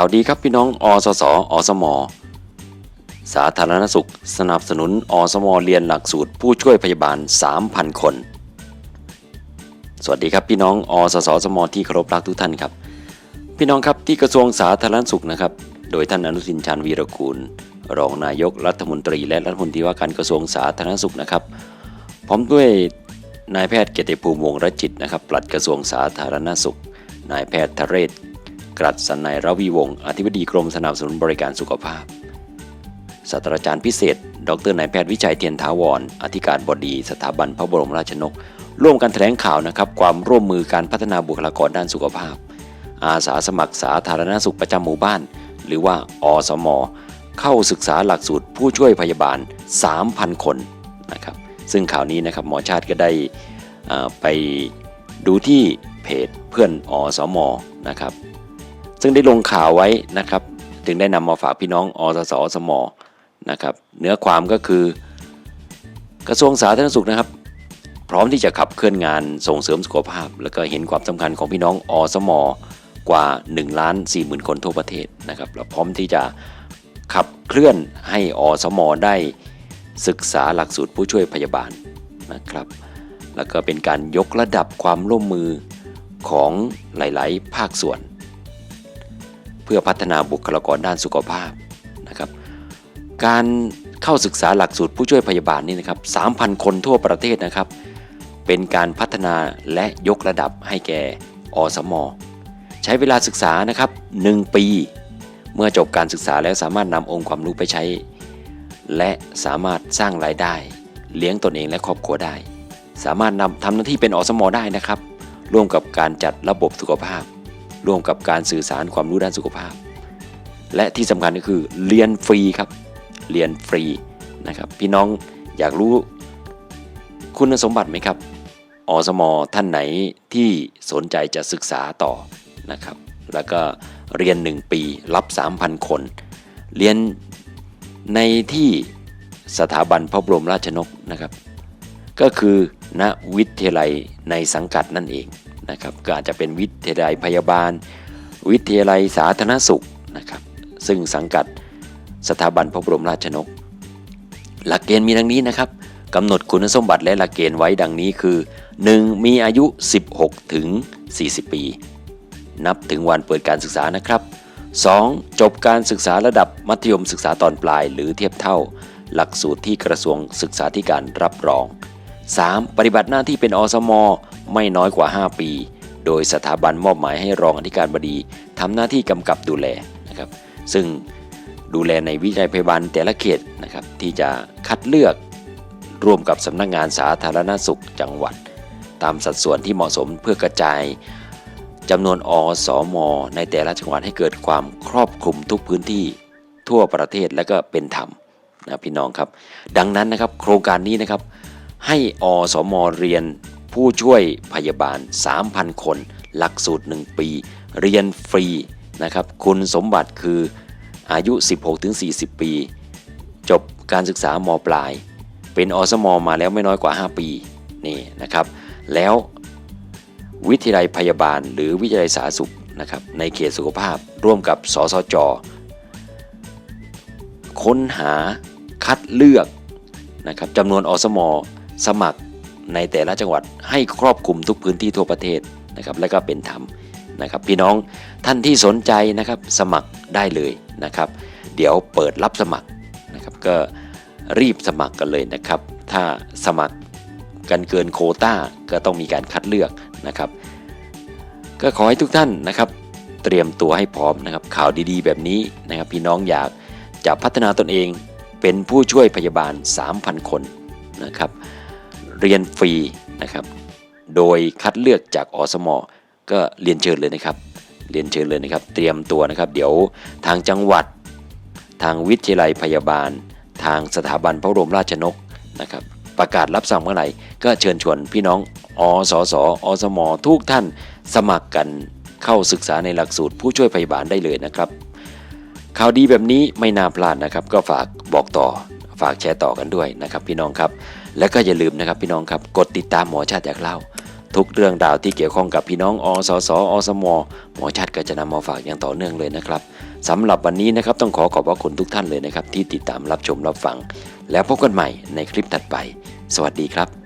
ข่าวดีครับพี่น้องอสสอสม สาธารณสุข สนับสนุนอสมเรียนหลักสูตรผู้ช่วยพยาบาล 3,000 คน สวัสดีครับพี่น้องอสสอสมที่เคารพรักทุกท่านครับ พี่น้องครับที่กระทรวงสาธารณสุขนะครับ โดยท่านอนุทินชาญวีรกูล รองนายกรัฐมนตรี และรัฐมนตรีว่าการกระทรวงสาธารณสุขนะครับพร้อมด้วยนายแพทย์เกียรติภูมิวงรจิตนะครับปลัดกระทรวงสาธารณสุขนายแพทย์ทะเรศ กรัศนัยระวีวงศ์อธิบดีกรมสนับสนุนบริการสุขภาพ ศาสตราจารย์พิเศษ ดรนายแพทย์วิชัยเทียนทาวรอธิการบดีสถาบันพระบรมราชนก ร่วมกันแถลงข่าวนะครับ ความร่วมมือการพัฒนาบุคลากรด้านสุขภาพ อาสาสมัครสาธารณสุขประจำหมู่บ้าน หรือว่าอสม เข้าศึกษาหลักสูตรผู้ช่วยพยาบาล 3,000 คนนะครับ ซึ่งข่าวนี้นะครับหมอชาติก็ได้ไปดูที่เพจเพื่อนอสมนะครับ ซึ่งได้ลงข่าวไว้นะครับจึงได้นำมาฝากพี่น้องอสสอสมนะครับ เนื้อความก็คือกระทรวงสาธารณสุขนะครับ พร้อมที่จะขับเคลื่อนงานส่งเสริมสุขภาพ แล้วก็เห็นความสำคัญของพี่น้องอสมกว่า1ล้าน4 0,000 คนทั่วประเทศนะครับแล้วพร้อมที่จะขับเคลื่อนให้อสมได้ศึกษาหลักสูตรผู้ช่วยพยาบาลนะครับ แล้วก็เป็นการยกระดับความร่วมมือของหลาย ๆ ภาคส่วน พื่อพัฒนาบุคลากรด้านสุขภาพนะครับการเข้าศึกษาหลักสูตรผู้ช่วยพยาบาลนี่นะครับ3,000 คนทั่วประเทศนะครับ เป็นการพัฒนาและยกระดับให้แก่อสม ใช้เวลาศึกษานะครับ1ปี เมื่อจบการศึกษาแล้วสามารถนำองค์ความรู้ไปใช้ และสามารถสร้างรายได้ เลี้ยงตนเองและครอบครัวได้ สามารถนำทำหน้าที่เป็นอสม ได้นะครับ ร่วมกับการจัดระบบสุขภาพ ร่วมกับการสื่อสารความรู้ด้านสุขภาพ และที่สำคัญก็คือเรียนฟรีครับ เรียนฟรีนะครับพี่น้องอยากรู้คุณสมบัติไหมครับอสมท่านไหนที่สนใจจะศึกษาต่อนะครับ แล้วก็เรียน 1 ปีรับ 3,000 คน เรียนในที่สถาบันพระบรมราชนกนะครับ ก็คือณวิทยาลัยในสังกัดนั่นเอง นะครับก็อาจจะเป็นวิทยาลัยพยาบาล วิทยาลัยสาธารณสุขนะครับซึ่งสังกัดสถาบันพระบรมราชนก หลักเกณฑ์มีดังนี้นะครับกำหนดคุณสมบัติและหลักเกณฑ์ไว้ดังนี้คือ 1. มีอายุ 16 ถึง 40 ปี นับถึงวันเปิดการศึกษานะครับ 2. จบการศึกษาระดับมัธยมศึกษาตอนปลาย หรือเทียบเท่า หลักสูตรที่กระทรวงศึกษาธิการรับรอง 3. ปฏิบัติหน้าที่เป็นอสมไม่น้อยกว่า 5 ปี โดยสถาบันมอบหมายให้รองอธิการบดีทำหน้าที่กำกับดูแลนะครับซึ่งดูแลในวิทยาลัยพยาบาลแต่ละเขตนะครับที่จะคัดเลือกร่วมกับสำนักงานสาธารณสุขจังหวัด ตามสัดส่วนที่เหมาะสมเพื่อกระจายจำนวนอสมในแต่ละจังหวัดให้เกิดความครอบคลุมทุกพื้นที่ทั่วประเทศและก็เป็นธรรมนะพี่น้องครับ ดังนั้นนะครับโครงการนี้นะครับ ให้อสมเรียนผู้ช่วยพยาบาล 3,000 คน หลักสูตร 1 ปี เรียนฟรีนะครับ คุณสมบัติคืออายุ 16-40 ปี จบการศึกษามปลาย เป็นอสมมาแล้วไม่น้อยกว่า 5 ปีนี่นะครับ แล้ววิทยาลัยพยาบาล หรือวิทยาลัยสาธารณสุขนะครับในเขตสุขภาพร่วมกับสสจ ค้นหาคัดเลือกนะครับจำนวนอสม สมัครในแต่ละจังหวัดให้ครอบคลุมทุกพื้นที่ทั่วประเทศนะครับและก็เป็นธรรมนะครับพี่น้องท่านที่สนใจนะครับสมัครได้เลยนะครับ เดี๋ยวเปิดรับสมัครนะครับก็รีบสมัครกันเลยนะครับ ถ้าสมัครกันเกินโคต้าก็ต้องมีการคัดเลือกนะครับ ก็ขอให้ทุกท่านนะครับ เตรียมตัวให้พร้อมนะครับ ข่าวดีๆ แบบนี้นะครับ พี่น้องอยากจะพัฒนาตนเองเป็นผู้ช่วยพยาบาล 3,000 คนนะครับ เรียนฟรีนะครับ โดยคัดเลือกจากอสมก็เรียนเชิญเลยนะครับ เรียนเชิญเลยนะครับ เตรียมตัวนะครับ เดี๋ยวทางจังหวัด ทางวิทยาลัยพยาบาล ทางสถาบันพระบรมราชนกนะครับ ประกาศรับสมัครเมื่อไหร่ก็เชิญชวนพี่น้องอสสอสมทุกท่านสมัครกันเข้าศึกษาในหลักสูตรผู้ช่วยพยาบาลได้เลยนะครับข่าวดีแบบนี้ไม่น่าพลาดนะครับ ก็ฝากบอกต่อฝากแชร์ต่อกันด้วยนะครับ พี่น้องครับ และก็อย่าลืมนะครับพี่น้องครับกดติดตามหมอชาติอยากเล่า ทุกเรื่องราวที่เกี่ยวข้องกับพี่น้องอสสอสมหมอชาติก็จะนำมาฝากอย่างต่อเนื่องเลยนะครับสำหรับวันนี้นะครับต้องขอขอบพระคุณทุกท่านเลยนะครับที่ติดตามรับชมรับฟัง แล้วพบกันใหม่ในคลิปถัดไป สวัสดีครับ